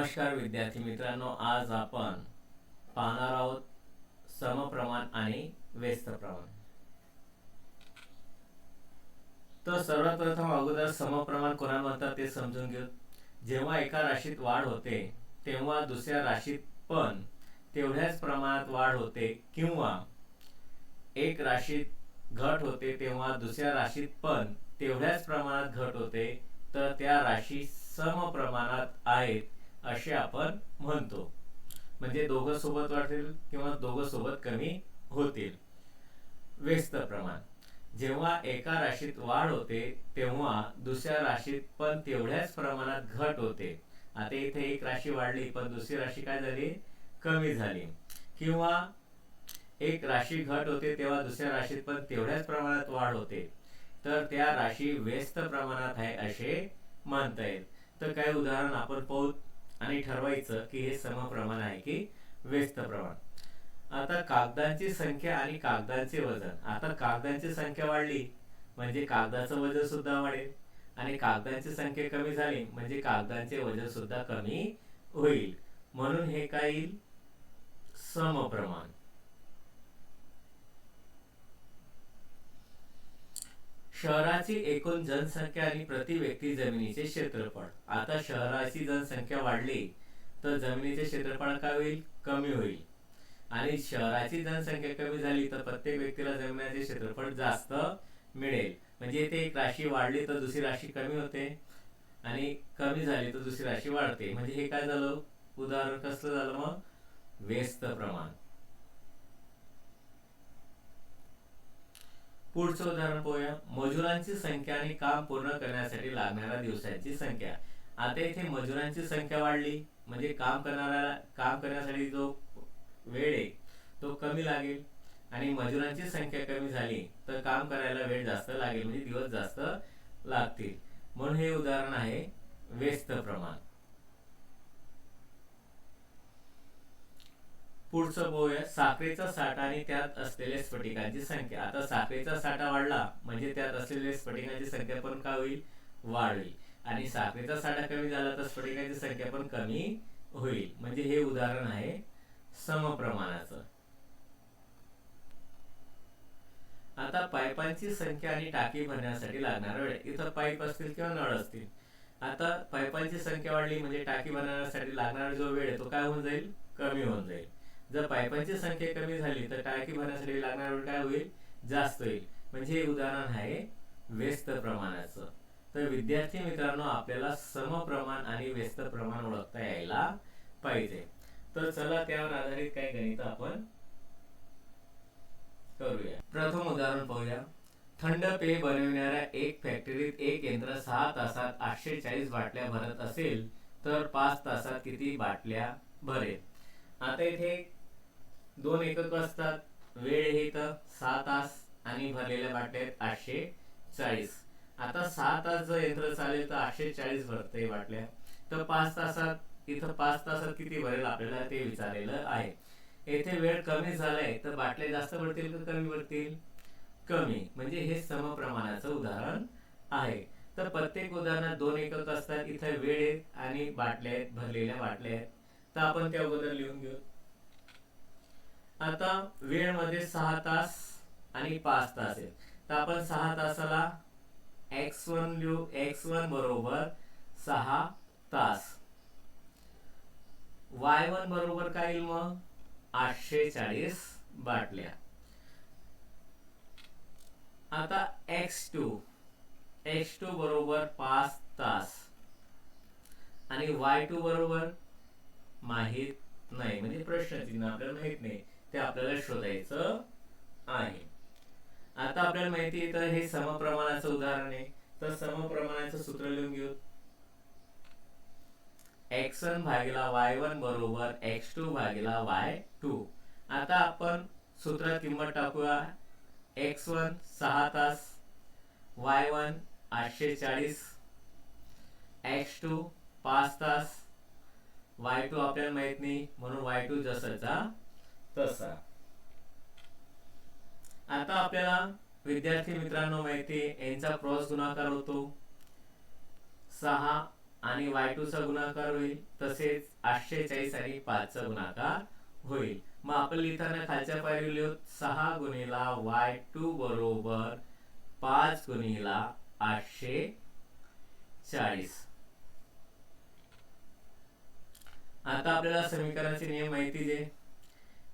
नमस्कार विद्यार्थी मित्रांनो आज आपण पाहणार आहोत समप्रमाण आणि व्यस्त प्रमाण तर सर्वात प्रथम अगोदर समप्रमाण कोणा म्हणतात ते समजून घेऊ. जेव्हा एका राशीत वाढ होते तेव्हा दुसऱ्या राशीत पण तेवढ्याच प्रमाणात वाढ होते किंवा एक राशीत घट होते तेव्हा दुसऱ्या राशीत पण तेवढ्याच प्रमाणात घट होते तर त्या राशी सम प्रमाणात आहेत. असे आपण म्हणतो. म्हणजे दोघं सोबत वाढतील किंवा दोघं सोबत कमी होतील. व्यस्त प्रमाण. जेव्हा एका राशीत वाढ होते तेव्हा दुसऱ्या राशीत पण तेवढ्याच प्रमाणात घट होते. आता इथे एक राशी वाढली पण दुसरी राशी काय झाली? कमी झाली. किंवा एक राशी घट होते तेव्हा दुसऱ्या राशीत पण तेवढ्याच प्रमाणात वाढ होते. तर त्या राशी व्यस्त प्रमाणात आहे असे म्हणता येईल. तर काही उदाहरण आपण पाहू. आणि ठरवायचं की हे समप्रमाण आहे की व्यस्त प्रमाण. आता कागदांची संख्या आणि कागदांचे वजन. आता कागदांची संख्या वाढली म्हणजे कागदाचं वजन सुद्धा वाढेल. आणि कागदांची संख्या कमी झाली म्हणजे कागदांचे वजन सुद्धा कमी होईल. म्हणून हे काय येईल? समप्रमाण. शहराची एकूण जनसंख्या आणि प्रति व्यक्ती जमिनीचे क्षेत्रफळ. आता शहराची जनसंख्या वाढली तर जमिनीचे क्षेत्रफळ काय होईल? कमी होईल. आणि शहराची जनसंख्या कमी झाली तर प्रत्येक व्यक्तीला जमिनीचे क्षेत्रफळ जास्त मिळेल. म्हणजे इथे एक राशी वाढली तर दुसरी राशी कमी होते. आणि कमी झाली तर दुसरी राशी वाढते. म्हणजे हे काय झालं? उदाहरण कसलं झालं मग? व्यस्त प्रमाण. पुढचं उदाहरण पाहूया. मजुरांची संख्या आणि काम पूर्ण करण्यासाठी लागणाऱ्या दिवसांची संख्या. आता इथे मजुरांची संख्या वाढली. म्हणजे काम करणाऱ्या काम करण्यासाठी जो वेळ आहे तो कमी लागेल. आणि मजुरांची संख्या कमी झाली तर काम करायला वेळ जास्त लागेल. म्हणजे दिवस जास्त लागतील. म्हणून हे उदाहरण आहे व्यस्त प्रमाण. पुढचं बघूया साखरेचा साठा आणि त्यात असलेल्या स्फटिकांची संख्या. आता साखरेचा साठा वाढला म्हणजे त्यात असलेल्या स्फटिकांची संख्या पण काय होईल? वाढेल. आणि साखरेचा साठा कमी झाला तर स्फटिकांची संख्या पण कमी होईल. म्हणजे हे उदाहरण आहे समप्रमाणाचं. आता पाईपांची संख्या आणि टाकी भरण्यासाठी लागणारा वेळ. इथं पाईप असतील किंवा नळ असतील. आता पाईपांची संख्या वाढली म्हणजे टाकी बनवण्यासाठी लागणारा जो वेळ आहे तो काय होऊन जाईल? कमी होऊन जाईल. जर पायपांची संख्या कमी झाली तर टाकी भरण्यासाठी लागणार काय होईल? जास्त होईल. म्हणजे हे उदाहरण आहे व्यस्त प्रमाणाचं. तर विद्यार्थी मित्रांनो आपल्याला समप्रमाण आणि व्यस्त प्रमाण ओळखता यायला पाहिजे. तर चला त्यावर आधारित काही गणित आपण करूया. प्रथम उदाहरण पाहूया. थंड पेय बनविणाऱ्या एक फॅक्टरीत एक यंत्र सहा तासात आठशे चाळीस बाटल्या भरत असेल तर पाच तासात किती बाटल्या भरेल? आता इथे दोन एकक असतात. वेळ हे तर सहा तास आणि भरलेल्या बाटल्या आहेत आठशे चाळीस. आता सहा तास जर यंत्र चालेल तर आठशे चाळीस भरते बाटल्या. तर पाच तासात इथं पाच तासात किती भरेल आपल्याला ते विचारलेलं आहे. येथे वेळ कमी झालाय तर बाटल्या जास्त भरतील का कमी भरतील कमी. म्हणजे हे समप्रमाणाचं उदाहरण आहे. तर प्रत्येक उदाहरणात दोन एकक असतात. इथे वेळ आहेत आणि बाटल्या आहेत भरलेल्या बाटल्या आहेत. तर आपण त्या अगोदर लिहून घेऊ. आता वेळमध्ये सहा तास आणि पाच तास आहे तर आपण सहा तासाला एक्स वन लिहू. एक्स वन बरोबर सहा तास. वाय वन बरोबर काय येईल मग? आठशे चाळीस बाटल्या. आता एक्स टू एक्स टू बरोबर पाच तास. आणि वाय टू बरोबर माहीत नाही. म्हणजे प्रश्नचिन्ह आपल्याला माहीत नाही. ते आपल्याला शोधायचं आहे. आता आपल्याला माहिती आहे तर हे समप्रमाणाचं उदाहरण आहे. तर समप्रमाणाचं सूत्र लिहून घेऊ. एक्स वन भागीला वाय वन बरोबर एक्स टू भागीला वाय टू आता आपण सूत्रात किंमत टाकूया. एक्स वन सहा तास वाय वन आठशे चाळीस एक्स टू पाच तास. वाय टू आपल्याला माहीत नाही म्हणून वाय टू जसंचा तसा. आता आपल्याला विद्यार्थी मित्रांनो माहिती यांचा क्रॉस गुणाकार होतो. सहा आणि वाय टू चा गुणाकार होईल तसेच आठशे चाळीस आणि पाच चा गुणाकार होईल. मग आपण लिहिताना खालच्या पायरी लिहू सहा गुणिला वाय टू बरोबर पाच गुणिला आठशे चाळीस आता आपल्याला समीकरणाचे नियम माहिती आहे.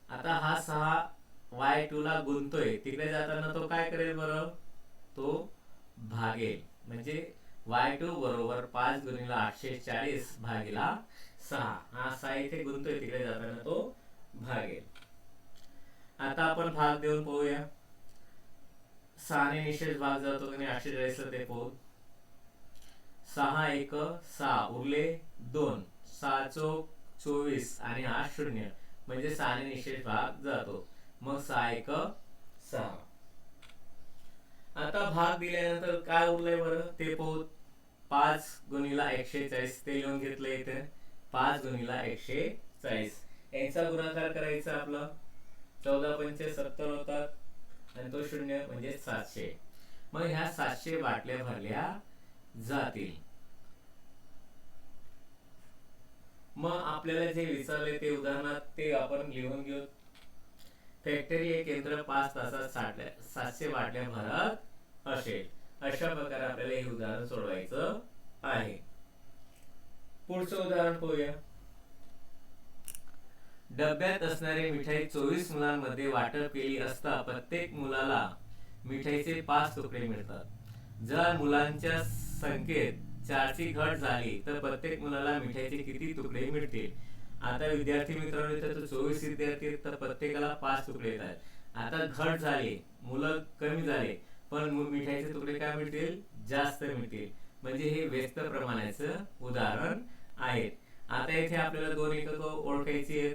आता हा सहा वाय टू ला गुंतोय. तिकडे जाताना तो काय करेल बरं? तो भागेल. म्हणजे वाय टू बरोबर पाच गुणिला आठशे चाळीस भागीला सहा. हा सहा इथे गुंतोय. तिकडे जाताना तो भागेल. आता आपण भाग देऊन पाहूया. सहाने निशेष भाग जातो आणि आठशे चाळीसला ते पाहू. सहा एक सहा. उरले दोन. सहा चौक चोवीस आणि हा शून्य. म्हणजे सहाने निशेष भाग जातो. मग सहा एक सहा आता भाग दिल्यानंतर काय उरलंय बरं? ते पाहू पाच गुणिला एकशे चाळीस. ते लिहून घेतलं इथे. पाच गुणिला एकशे चाळीस. यांचा गुणाकार करायचा आपला. चौदा पंचे सत्तर होतात. आणि तो शून्य म्हणजे सातशे. मग ह्या सातशे बाटल्या भरल्या जातील. मग आपल्याला जे विचारले ते उदाहरणात ते आपण लिहून घेऊ. फॅक्टरी हे केंद्र पाच तासात साठल्या सातशे वाटल्या भरत असेल. अशा प्रकारे आपल्याला हे उदाहरण सोडवायचं आहे. पुढचं उदाहरण पाहूया. डब्यात असणारी मिठाई चोवीस मुलांमध्ये वाटप केली असता प्रत्येक मुलाला मिठाईचे पाच तुकडे मिळतात. जर मुलांच्या संख्येत चारची घट झाली तर प्रत्येक मुलाला मिठाईचे किती तुकडे मिळतील? आता विद्यार्थी मित्रांनो तर चोवीस विद्यार्थी तर प्रत्येकाला पाच तुकडे येतात. आता घट झाली मुलं कमी झाले पण मिठाईचे तुकडे काय मिळतील? जास्त मिळतील. म्हणजे हे व्यस्त प्रमाणाचं उदाहरण आहे. आता इथे आपल्याला दोन एकक ओळखायची आहेत.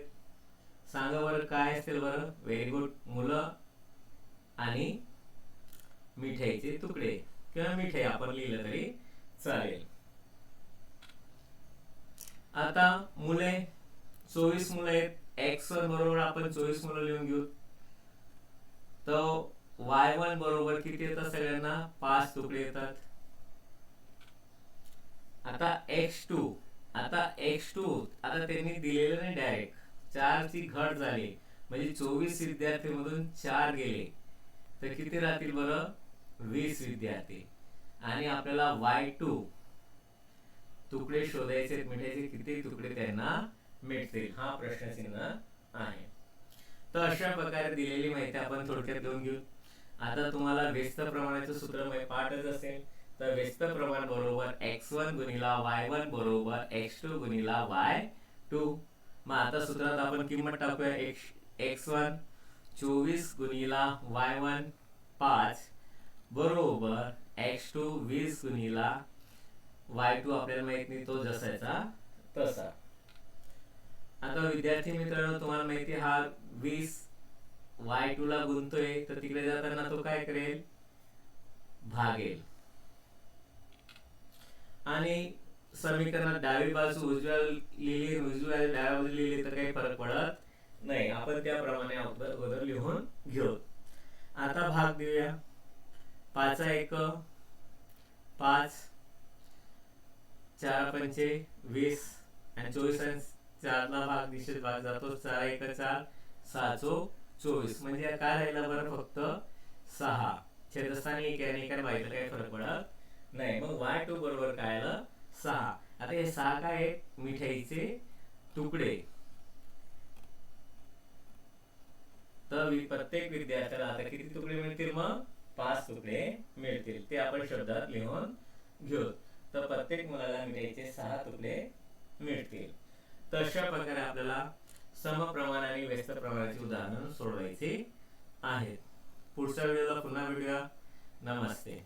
सांगा बरं काय असेल बरं? व्हेरी गुड मुलं आणि मिठाईचे तुकडे. किंवा मिठाई आपण लिहिलं तरी चालेल. आता मुले चोवीस मुलं आहेत. एक्स वन बरोबर आपण चोवीस मुलं लिहून घेऊ. तर वाय वन बरोबर किती येतात सगळ्यांना? पाच तुकडे येतात. आता एक्स टू आता एक्स टू आता त्यांनी दिलेलं नाही डायरेक्ट चार ची घट झाली. म्हणजे चोवीस विद्यार्थी मधून चार गेले. तर किती राहतील बरं? वीस विद्यार्थी. आणि आपल्याला वाय टू तुकडे शोधायचे आहेत, मिठाईचे किती तुकडे त्यांना मिळतील? हा प्रश्नचिन्ह आहे. तर अशा प्रकारे दिलेली माहिती आपण थोडक्यात देऊन घेऊ. आता तुम्हाला व्यस्त प्रमाणाचं सूत्र म्हणजे पाठच असेल. तर व्यस्त प्रमाण बरोबर एक्स वन गुणिला वाय वन बरोबर एक्स टू गुणिला वाय टू मग आता सूत्रात आपण किंमत टाकूया. एक्स वन चोवीस गुणिला वाय वन पाच बरोबर एक्स टू वीस गुणिला वाय टू आपल्याला माहीत नाही तो जसायचा तसा. आता विद्यार्थी मित्रांनो तुम्हाला माहिती हा वीस वाय टू ला गुंतोय तर तिकडे जाताना तो काय करेल? भागेल. आणि समीकरणात डावी बाजू उजव्या लिहिली उजव्या डाव्या बाजू लिहिली तर काही फरक पडत नाही. आपण त्याप्रमाणे अगोदर लिहून घेऊ. आता भाग देऊया. पाचा एक पाच चार पंचे वीस. आणि चोवीस आणि चारला भाग निश्चित भाग जातो. चार एक चार सहा. चो चोवीस. म्हणजे काय राहिलं बरं फक्त? सहा. छेदस्थानी एक आणि एकाने बाहेर काही फरक पडत नाही. मग वाय टू बरोबर काय आलं सहा. आता हे सहा काय आहेत? मिठाईचे तुकडे. तर प्रत्येक विद्यार्थ्याला आता किती तुकडे मिळतील मग? तुकडे मिळतील ते आपण शब्दात लिहून घेऊ तर प्रत्येक मुलाला मिठाईचे सहा तुकडे मिळतील तर अशा प्रकारे आपल्याला समप्रमाण आणि व्यस्त प्रमाणाची उदाहरण सोडवायची आहेत पुढच्या व्हिडिओला पुन्हा भेटूया नमस्ते